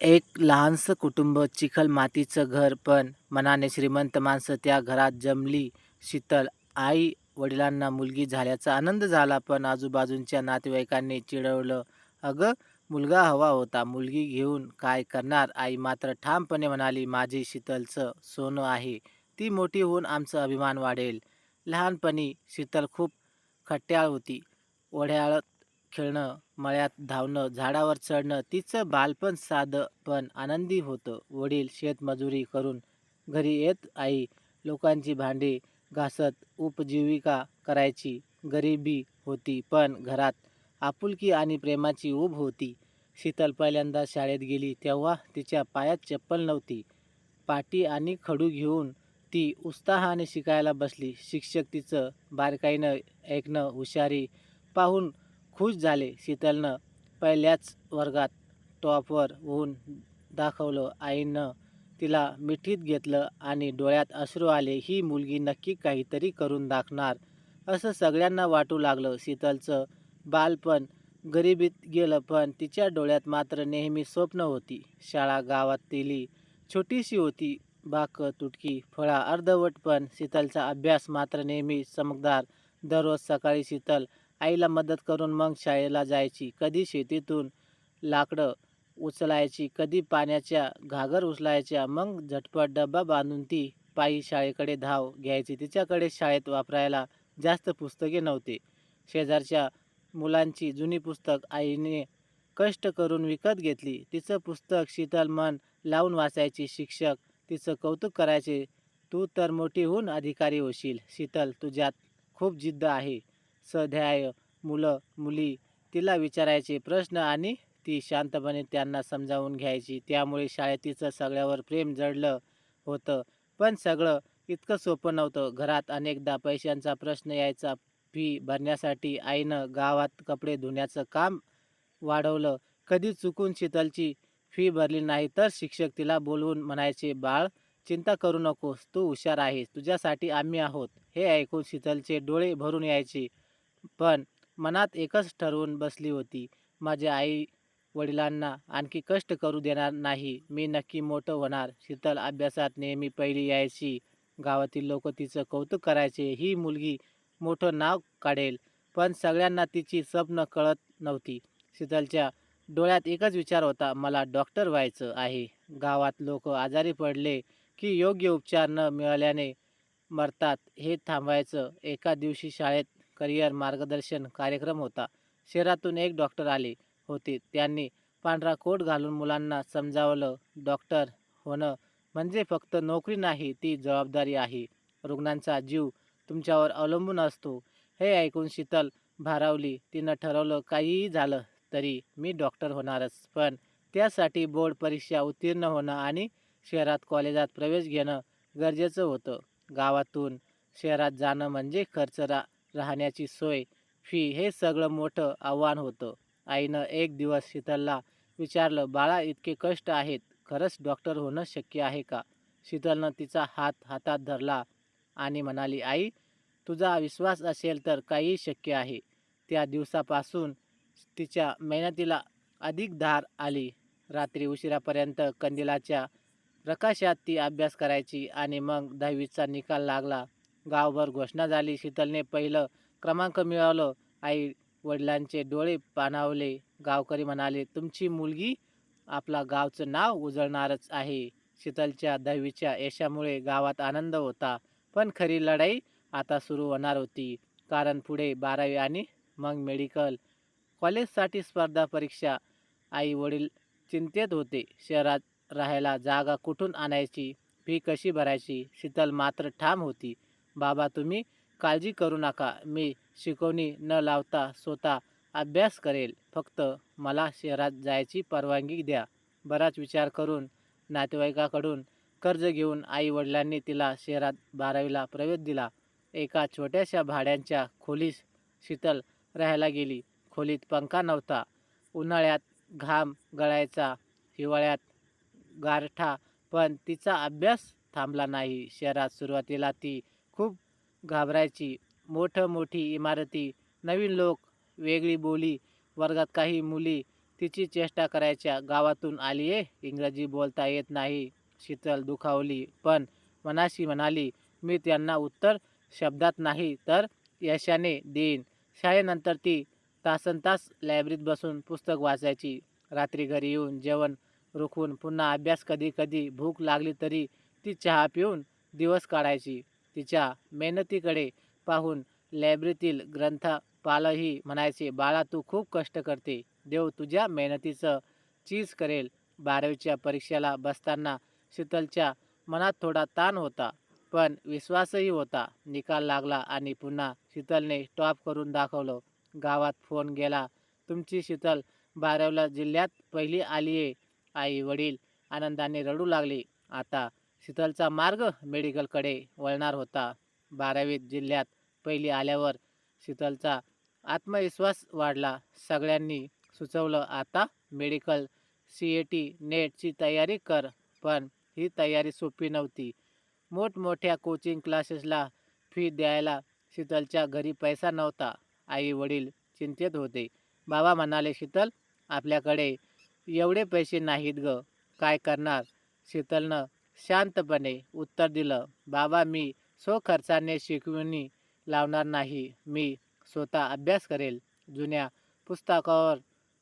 एक लहानसं कुटुंब, चिखल मातीचं घर, पण मनाने श्रीमंत माणसं त्या घरात जमली. शीतल आई वडिलांना मुलगी झाल्याचा आनंद झाला, पण आजूबाजूच्या नातेवाईकांनी चिडवलं. अगं, मुलगा हवा होता, मुलगी घेऊन काय करणार? आई मात्र ठामपणे म्हणाली, माझी शीतलचं सोनं आहे, ती मोठी होऊन आमचं अभिमान वाढेल. लहानपणी शीतल खूप खट्याळ होती. ओढ्याळत खेळणं, मळ्यात धावणं, झाडावर चढणं, तिचं बालपण साधं पण आनंदी होतं. वडील शेतमजुरी करून घरी येत आई लोकांची भांडी घासत उपजीविका करायची. गरिबी होती, पण घरात आपुलकी आणि प्रेमाची ऊब होती. शीतल पहिल्यांदा शाळेत गेली तेव्हा तिच्या पायात चप्पल नव्हती. पाटी आणि खडू घेऊन ती उत्साहाने शिकायला बसली. शिक्षक तिचं बारकाईनं ऐकणं, हुशारी पाहून खुश झाले. शीतलनं पहिल्याच वर्गात टॉपवर होऊन दाखवलं. आईनं तिला मिठीत घेतलं आणि डोळ्यात अश्रू आले. ही मुलगी नक्की काहीतरी करून दाखणार असं सगळ्यांना वाटू लागलं. शीतलचं बालपण गरिबीत गेलं, पण तिच्या डोळ्यात मात्र नेहमी स्वप्न होती. शाळा गावात तिली छोटीशी होती. बाक तुटकी फळा अर्धवट, पण शीतलचा अभ्यास मात्र नेहमी चमकदार. दररोज सकाळी शीतल आईला मदत करून मग शाळेला जायची. कधी शेतीतून लाकडं उचलायची, कधी पाण्याच्या घागर उचलायच्या. मग झटपट डबा बांधून ती पायी शाळेकडे धाव घ्यायची. तिच्याकडे शाळेत वापरायला जास्त पुस्तके नव्हते शेजारच्या मुलांची जुनी पुस्तक आईने कष्ट करून विकत घेतली. तिचं पुस्तक शीतल मन लावून वाचायची. शिक्षक तिचं कौतुक करायचे. तू तर मोठी होऊन अधिकारी होशील. शीतल, तुझ्यात खूप जिद्द आहे. सध्याय मुलं मुली तिला विचारायचे प्रश्न आणि ती शांतपणे त्यांना समजावून घ्यायची. त्यामुळे शाळेत तिचं सगळ्यावर प्रेम जडलं होतं. पण सगळं इतकं सोपं नव्हतं. घरात अनेकदा पैशांचा प्रश्न यायचा. फी भरण्यासाठी आईनं गावात कपडे धुण्याचं काम वाढवलं. कधी चुकून शीतलची फी भरली नाही तर शिक्षक तिला बोलवून म्हणायचे, बाळ, चिंता करू नकोस, तू हुशार आहेस, तुझ्यासाठी आम्ही आहोत. हे ऐकून शीतलचे डोळे भरून यायचे. पण मनात एकच ठरवून बसली होती, माझ्या आई वडिलांना आणखी कष्ट करू देणार नाही. मी नक्की मोठं होणार. शीतल अभ्यासात नेहमी पहिली यायची. गावातील लोक तिचं कौतुक करायचे. ही मुलगी मोठं नाव काढेल. पण सगळ्यांना तिची स्वप्न कळत नव्हती. शीतलच्या डोळ्यात एकच विचार होता, मला डॉक्टर व्हायचं आहे. गावात लोक आजारी पडले की योग्य उपचार न मिळाल्याने मरतात, हे थांबवायचं. एका दिवशी शाळेत करिअर मार्गदर्शन कार्यक्रम होता. शहरातून एक डॉक्टर आले होते. त्यांनी पांढरा कोट घालून मुलांना समजावलं, डॉक्टर होणं म्हणजे फक्त नोकरी नाही, ती जबाबदारी आहे. रुग्णांचा जीव तुमच्यावर अवलंबून असतो. हे ऐकून शीतल भारावली. तिनं ठरवलं, काहीही झालं तरी मी डॉक्टर होणारच. पण त्यासाठी बोर्ड परीक्षा उत्तीर्ण होणं आणि शहरात कॉलेजात प्रवेश घेणं गरजेचं होतं. गावातून शहरात जाणं म्हणजे खर्च, रा राहण्याची सोय, फी हे सगळं मोठं आव्हान होतं. आईनं एक दिवस शीतलला विचारलं, बाळा, इतके कष्ट आहेत, खरंच डॉक्टर होणं शक्य आहे का? शीतलनं तिचा हात हातात धरला आणि म्हणाली, आई, तुझा विश्वास असेल तर काहीही शक्य आहे. त्या दिवसापासून तिच्या मेहनतीला अधिक धार आली. रात्री उशिरापर्यंत कंदिलाच्या प्रकाशात ती अभ्यास करायची आणि मग दहावीचा निकाल लागला. गावभर घोषणा झाली. शीतलने पहिलं क्रमांक मिळवलं. आई वडिलांचे डोळे पाणावले. गावकरी म्हणाले, तुमची मुलगी आपला गावचं नाव उजळणारच आहे. शीतलच्या दहावीच्या यशामुळे गावात आनंद होता. पण खरी लढाई आता सुरू होणार होती. कारण पुढे बारावी आणि मग मेडिकल कॉलेजसाठी स्पर्धा परीक्षा. आई वडील चिंतेत होते. शहरात राहायला जागा कुठून आणायची? फी कशी भरायची? शीतल मात्र ठाम होती, बाबा, तुम्ही काळजी करू नका. मी शिकवणी न लावता स्वतः अभ्यास करेल. फक्त मला शहरात जायची परवानगी द्या. बराच विचार करून नातेवाईकाकडून कर्ज घेऊन आई वडिलांनी तिला शहरात बारावीला प्रवेश दिला. एका छोट्याशा भाड्यांच्या खोलीस शीतल राहायला गेली. खोलीत पंखा नव्हता. उन्हाळ्यात घाम गळायचा, हिवाळ्यात गारठा, पण तिचा अभ्यास थांबला नाही. शहरात सुरुवातीला ती घाबरायची. मोठं मोठी इमारती, नवीन लोक, वेगळी बोली. वर्गात काही मुली तिची चेष्टा करायच्या गावातून आली आहे इंग्रजी बोलता येत नाही. शीतल दुखावली. पण मनाशी म्हणाली मी त्यांना उत्तर शब्दात नाही तर यशाने देईन. शाळेनंतर ती तासनतास लायब्ररीत बसून पुस्तक वाचायची. रात्री घरी येऊन जेवण रुखवून पुन्हा अभ्यास कधी कधी भूक लागली तरी ती चहा पिऊन दिवस काढायची. तिच्या मेहनतीकडे पाहून लायब्ररीतील ग्रंथपालही म्हणायचे बाळा तू खूप कष्ट करते. देव तुझ्या मेहनतीचं चीज करेल. बारावीच्या परीक्षेला बसताना शीतलच्या मनात थोडा ताण होता पण विश्वासही होता. निकाल लागला आणि पुन्हा शीतलने टॉप करून दाखवलं गावात फोन गेला. तुमची शीतल बारावीला जिल्ह्यात पहिली आली आहे आई वडील आनंदाने रडू लागले. आता शीतलचा मार्ग मेडिकलकडे वळणार होता. बारावीत जिल्ह्यात पहिली आल्यावर शीतलचा आत्मविश्वास वाढला. सगळ्यांनी सुचवलं आता मेडिकल सी ए टी नेटची तयारी कर पण ही तयारी सोपी नव्हती. मोठमोठ्या कोचिंग क्लासेसला फी द्यायला शीतलच्या घरी पैसा नव्हता. आई वडील चिंतेत होते. बाबा म्हणाले शीतल आपल्याकडे एवढे पैसे नाहीत ग. काय करणार? शीतलनं शांतपणे उत्तर दिलं बाबा मी स्वखर्चाने शिकवणी लावणार नाही. मी स्वतः अभ्यास करेल. जुन्या पुस्तकावर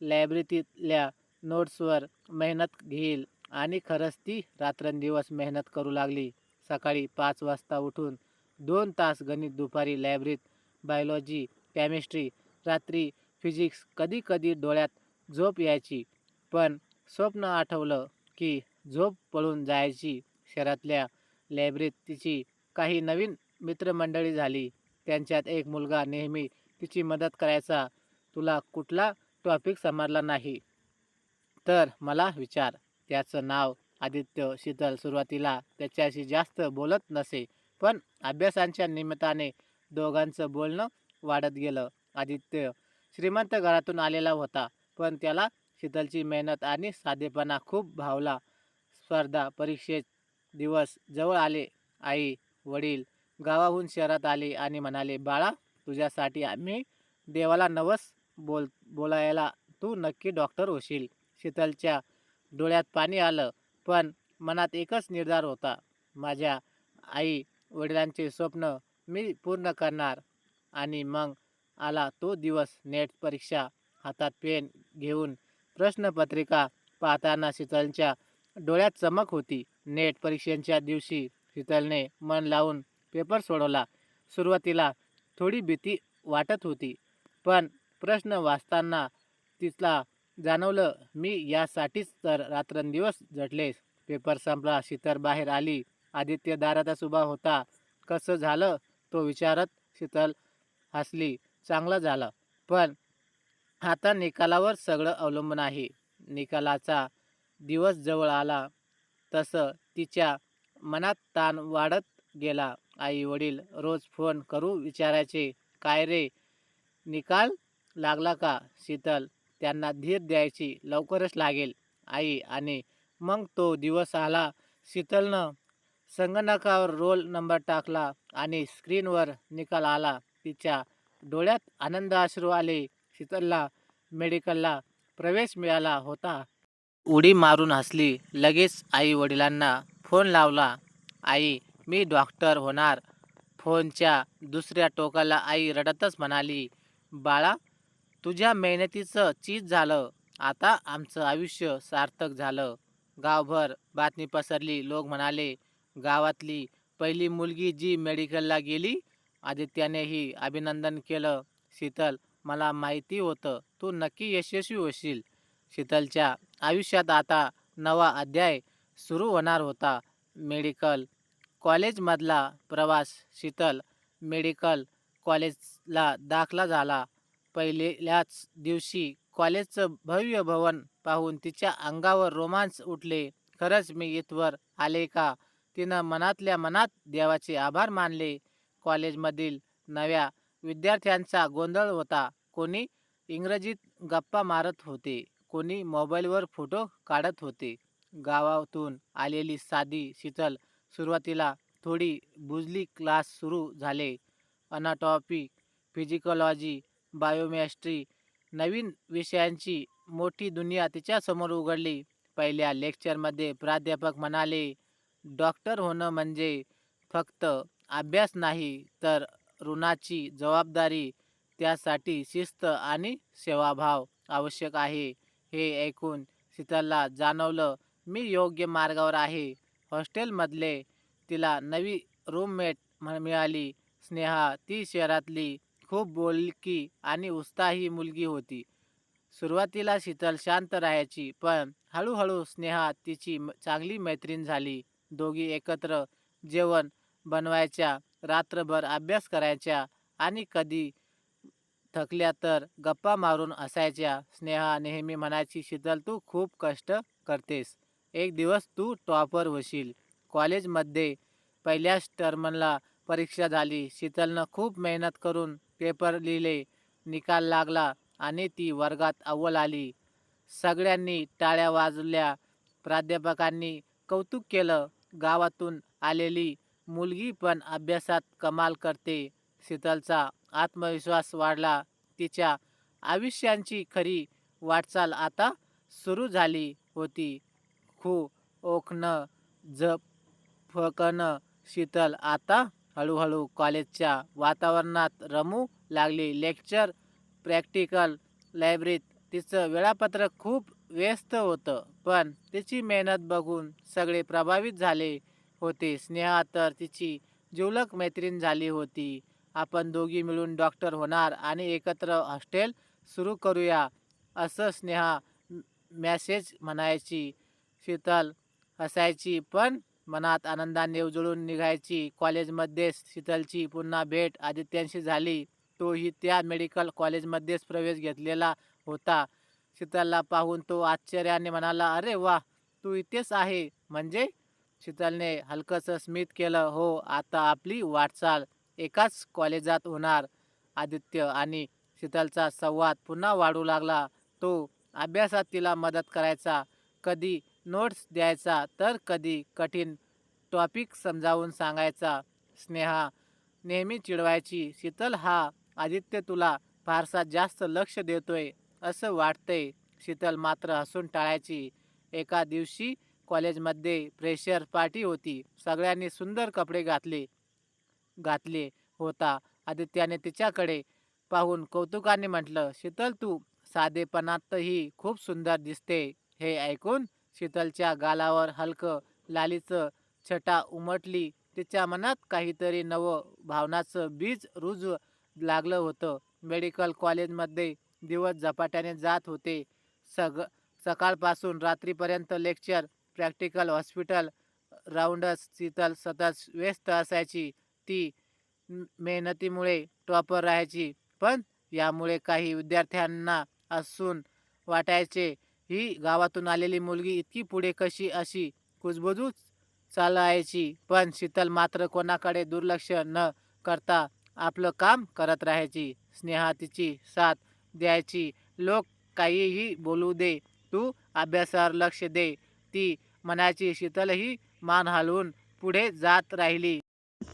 लायब्ररीतल्या नोट्सवर मेहनत घेईल आणि खरंच ती रात्रंदिवस मेहनत करू लागली. सकाळी पाच वाजता उठून दोन तास गणित दुपारी लायब्ररीत बायोलॉजी केमिस्ट्री रात्री फिजिक्स कधी कधी डोळ्यात झोप यायची. पण स्वप्न आठवलं की झोप पळून जायची. शहरातल्या लायब्ररीत तिची काही नवीन मित्रमंडळी झाली. त्यांच्यात एक मुलगा नेहमी तिची मदत करायचा. तुला कुठला टॉपिक समजला नाही? तर मला विचार. त्याचं नाव आदित्य शीतल सुरुवातीला त्याच्याशी जास्त बोलत नसे पण अभ्यासांच्या निमित्ताने दोघांचं बोलणं वाढत गेलं. आदित्य श्रीमंत घरातून आलेला होता पण त्याला शीतलची मेहनत आणि साधेपणा खूप भावला. स्पर्धा परीक्षेत दिवस जवळ आले. आई वडील गावाहून शहरात आले आणि म्हणाले बाळा तुझ्यासाठी आम्ही देवाला नवस बोल बोलायला तू नक्की डॉक्टर होशील. शीतलच्या डोळ्यात पाणी आलं पण मनात एकच निर्धार होता. माझ्या आई वडिलांचे स्वप्न मी पूर्ण करणार आणि मग आला तो दिवस. नेट परीक्षा हातात पेन घेऊन प्रश्नपत्रिका पाहताना शीतलच्या डोळ्यात चमक होती. नेट परीक्षेच्या दिवशी शीतलने मन लावून पेपर सोडवला. सुरुवातीला थोडी भीती वाटत होती पण प्रश्न वाचताना तिला जाणवलं मी यासाठीच तर रात्रंदिवस झटलेस पेपर संपला शीतल बाहेर आली. आदित्य दारातच उभा होता. कसं झालं तो विचारत शीतल हसली. चांगलं झालं पण आता निकालावर सगळं अवलंबून आहे. निकालाचा दिवस जवळ आला तसं तिच्या मनात ताण वाढत गेला. आई वडील रोज फोन करू विचारायचे काय रे निकाल लागला का? शीतल त्यांना धीर द्यायची लवकरच लागेल. आई आणि मग तो दिवस आला शीतलनं संगणकावर रोल नंबर टाकला आणि स्क्रीनवर निकाल आला. तिच्या डोळ्यात आनंद अश्रू आले. शीतलला मेडिकलला प्रवेश मिळाला होता. उडी मारून हसली. लगेच आई वडिलांना फोन लावला आई मी डॉक्टर होणार. फोनच्या दुसऱ्या टोकाला आई रडतच म्हणाली बाळा तुझ्या मेहनतीचं चीज झालं. आता आमचं आयुष्य सार्थक झालं. गावभर बातमी पसरली. लोक म्हणाले गावातली पहिली मुलगी जी मेडिकलला गेली आदित्यानेही अभिनंदन केलं. शीतल मला माहिती होतं तू नक्की यशस्वी होशील. शीतलच्या आयुष्यात आता नवा अध्याय सुरू होणार होता. मेडिकल कॉलेजमधला प्रवास शीतल मेडिकल कॉलेजला दाखला झाला. पहिल्याच दिवशी कॉलेजचं भव्य भवन पाहून तिच्या अंगावर रोमांच उठले. खरंच मी इथवर आले का? तिनं मनातल्या मनात देवाचे आभार मानले. कॉलेजमधील नव्या विद्यार्थ्यांचा गोंधळ होता. कोणी इंग्रजीत गप्पा मारत होते. कोणी मोबाईलवर फोटो काढत होते गावातून आलेली साधी शीतल सुरुवातीला थोडी बुजली क्लास सुरू झाले अनाटॉपी फिजिकॉलॉजी बायोमेस्ट्री नवीन विषयांची मोठी दुनिया तिच्यासमोर उघडली. पहिल्या लेक्चरमध्ये प्राध्यापक म्हणाले, "डॉक्टर होणं म्हणजे फक्त अभ्यास नाही, तर ऋणाची जबाबदारी, त्यासाठी शिस्त आणि सेवाभाव आवश्यक आहे." हे ऐकून शीतलला जाणवलं, मी योग्य मार्गावर आहे. हॉस्टेलमधले तिला नवी रूममेट मिळाली, स्नेहा. ती शहरातली खूप बोलकी आणि उत्साही मुलगी होती. सुरुवातीला शीतल शांत राहायची, पण हळूहळू स्नेहा तिची चांगली मैत्रीण झाली. दोघी एकत्र जेवण बनवायच्या, रात्रभर अभ्यास करायच्या आणि कधी थकल्या तर गप्पा मारून असायच्या स्नेहा नेहमी म्हणायची, शीतल तू खूप कष्ट करतेस. एक दिवस तू टॉपर होशील. कॉलेजमध्ये पहिल्याच टर्मला परीक्षा झाली. शीतलनं खूप मेहनत करून पेपर लिहिले. निकाल लागला आणि ती वर्गात अव्वल आली. सगळ्यांनी टाळ्या वाजल्या प्राध्यापकांनी कौतुक केलं. गावातून आलेली मुलगी पण अभ्यासात कमाल करते. शीतलचा आत्मविश्वास वाढला. तिच्या आयुष्यांची खरी वाटचाल आता सुरू झाली होती. खू ओळखणं, फकणं शीतल आता हळूहळू कॉलेजच्या वातावरणात रमू लागली. लेक्चर, प्रॅक्टिकल, लायब्ररीत तिचं वेळापत्रक खूप व्यस्त होतं. पण तिची मेहनत बघून सगळे प्रभावित झाले होते. स्नेहा तर तिची जिवलक मैत्रीण झाली होती. आपण दोघी मिळून डॉक्टर होणार आणि एकत्र हॉस्टेल सुरू करूया, असं स्नेहा मॅसेज म्हणायची. शीतल हसायची, पण मनात आनंदाने उजळून निघायची. कॉलेजमध्येच शीतलची पुन्हा भेट आदित्यांशी झाली. तोही त्या मेडिकल कॉलेजमध्येच प्रवेश घेतलेला होता. शीतलला पाहून तो आश्चर्याने म्हणाला, अरे वा, तू इथेच आहे म्हणजे? शीतलने हलकंसं स्मित केलं. हो, आता आपली वाटचाल एकाच कॉलेजात होणार. आदित्य आणि शीतलचा संवाद पुन्हा वाढू लागला. तो अभ्यासात तिला मदत करायचा. कधी नोट्स द्यायचा, तर कधी कठीण टॉपिक समजावून सांगायचा. स्नेहा नेहमी चिडवायची, शीतल हा आदित्य तुला फारसा जास्त लक्ष देतोय असं वाटतंय. शीतल मात्र हसून टाळायची. एका दिवशी कॉलेजमध्ये फ्रेशर पार्टी होती. सगळ्यांनी सुंदर कपडे घातले घातले होता. आदित्याने तिच्याकडे पाहून कौतुकाने म्हटलं, शीतल तू साधेपणातही खूप सुंदर दिसते. हे ऐकून शीतलच्या गालावर हलकं लालीचं छटा उमटली. तिच्या मनात काहीतरी नवं भावनाचं बीज रुजू लागलं होतं. मेडिकल कॉलेजमध्ये दिवस झपाट्याने जात होते. सग सकाळपासून रात्रीपर्यंत lecture, practical, hospital rounds Sheetal सतत व्यस्त असायची. ती मेहनतीमुळे टॉपर राहायची, पण यामुळे काही विद्यार्थ्यांना असून वाटायचे, ही गावातून आलेली मुलगी इतकी पुढे कशी अशी कुजबुजूच चालायची. पण शीतल मात्र कोणाकडे दुर्लक्ष न करता आपलं काम करत राहायची. स्नेहा तिची साथ द्यायची. लोक काहीही बोलू दे, तू अभ्यासावर लक्ष दे, ती म्हणायची. शीतलही मान हलवून पुढे जात राहिली.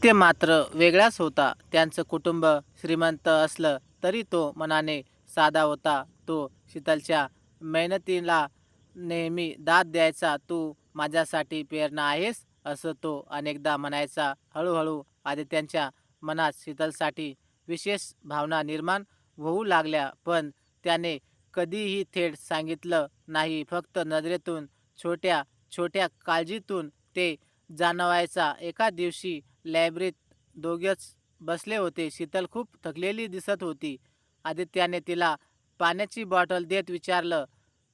ते मात्र वेगळाच होता. त्यांचं कुटुंब श्रीमंत असलं तरी तो मनाने साधा होता. तो शीतलच्या मेहनतीला नेहमी दाद द्यायचा. तू माझ्यासाठी प्रेरणा आहेस, असं तो अनेकदा म्हणायचा. हळूहळू आदित्यांच्या मनात शीतलसाठी विशेष भावना निर्माण होऊ लागल्या. पण त्याने कधीही थेट सांगितलं नाही. फक्त नजरेतून, छोट्या छोट्या काळजीतून ते जाणवायचा. एका दिवशी लायब्ररीत दोघेच बसले होते. शीतल खूप थकलेली दिसत होती. आदित्याने तिला पाण्याची बॉटल देत विचारलं,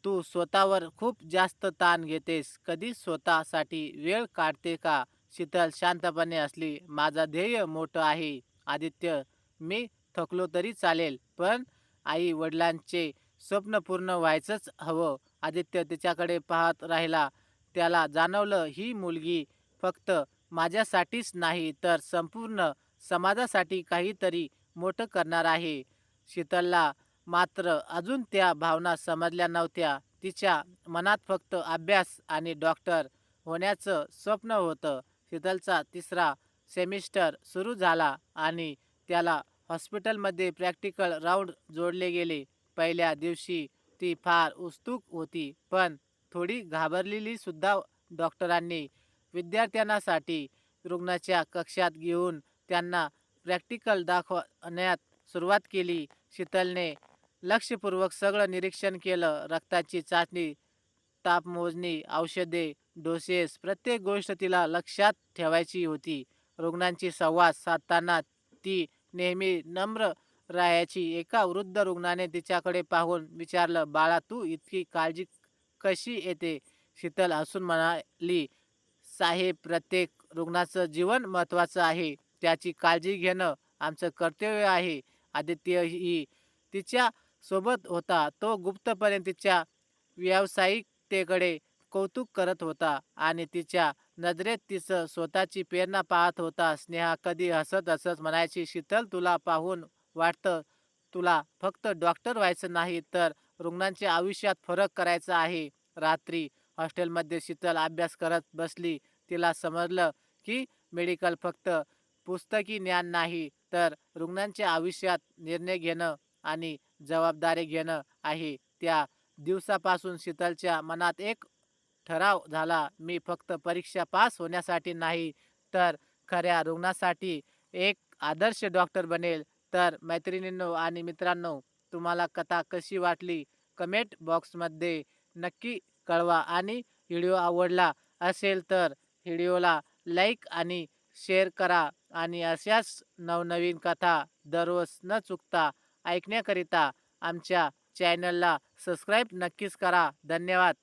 तू स्वतःवर खूप जास्त ताण घेतेस. कधी स्वतःसाठी वेळ काढते का? शीतल शांतपणे असली माझा ध्येय मोठं आहे आदित्य. मी थकलो तरी चालेल, पण आई वडिलांचे स्वप्न पूर्ण व्हायचंच हवं. आदित्य तिच्याकडे पाहत राहिला. त्याला जाणवलं, ही मुलगी फक्त माझ्यासाठीच नाही, तर संपूर्ण समाजासाठी काहीतरी मोठं करणार आहे. शीतलला मात्र अजून त्या भावना समजल्या नव्हत्या. तिच्या मनात फक्त अभ्यास आणि डॉक्टर होण्याचं स्वप्न होतं. शीतलचा तिसरा सेमिस्टर सुरू झाला आणि त्याला हॉस्पिटलमध्ये प्रॅक्टिकल राऊंड जोडले गेले. पहिल्या दिवशी ती फार उत्सुक होती पण थोडी घाबरलेली सुद्धा डॉक्टरांनी विद्यार्थ्यांसाठी रुग्णाच्या कक्षात घेऊन त्यांना प्रॅक्टिकल दाखवण्यात सुरुवात केली. शीतलने लक्षपूर्वक सगळं निरीक्षण केलं. रक्ताची चाचणी तापमोजणी औषधे डोसेस प्रत्येक गोष्ट तिला लक्षात ठेवायची होती. रुग्णांची संवाद साधताना ती नेहमी नम्र राहायची. एका वृद्ध रुग्णाने तिच्याकडे पाहून विचारलं बाळा तू इतकी काळजी कशी येते? शीतल हसून म्हणाली साहेब प्रत्येक रुग्णाचं जीवन महत्त्वाचं आहे. त्याची काळजी घेणं आमचं कर्तव्य आहे. आदित्य ही तिच्या सोबत होता. तो गुप्तपणे तिच्या व्यावसायिकतेकडे कौतुक करत होता आणि तिच्या नजरेत तिचं स्वतःची प्रेरणा पाहत होता. स्नेहा कधी हसत हसत म्हणायची शीतल तुला पाहून वाटतं तुला फक्त डॉक्टर व्हायचं नाही तर रुग्णांच्या आयुष्यात फरक करायचा आहे. रात्री हॉस्टेलमध्ये शीतल अभ्यास करत बसली. तिला समजलं की मेडिकल फक्त पुस्तकी ज्ञान नाही तर रुग्णांच्या आयुष्यात निर्णय घेणं आणि जबाबदारी घेणं आहे. त्या दिवसापासून शीतलच्या मनात एक ठराव झाला मी फक्त परीक्षा पास होण्यासाठी नाही तर खऱ्या रुग्णासाठी एक आदर्श डॉक्टर बनेल. तर मैत्रिणींनो आणि मित्रांनो तुम्हाला कथा कशी वाटली? कमेंट बॉक्समध्ये नक्की कळवा आणि व्हिडिओ आवडला असेल तर व्हिडिओला लाईक आणि शेअर करा आणि अशाच नवनवीन कथा दररोज न चुकता ऐकण्याकरिता आमच्या चॅनलला सबस्क्राईब नक्कीच करा. धन्यवाद.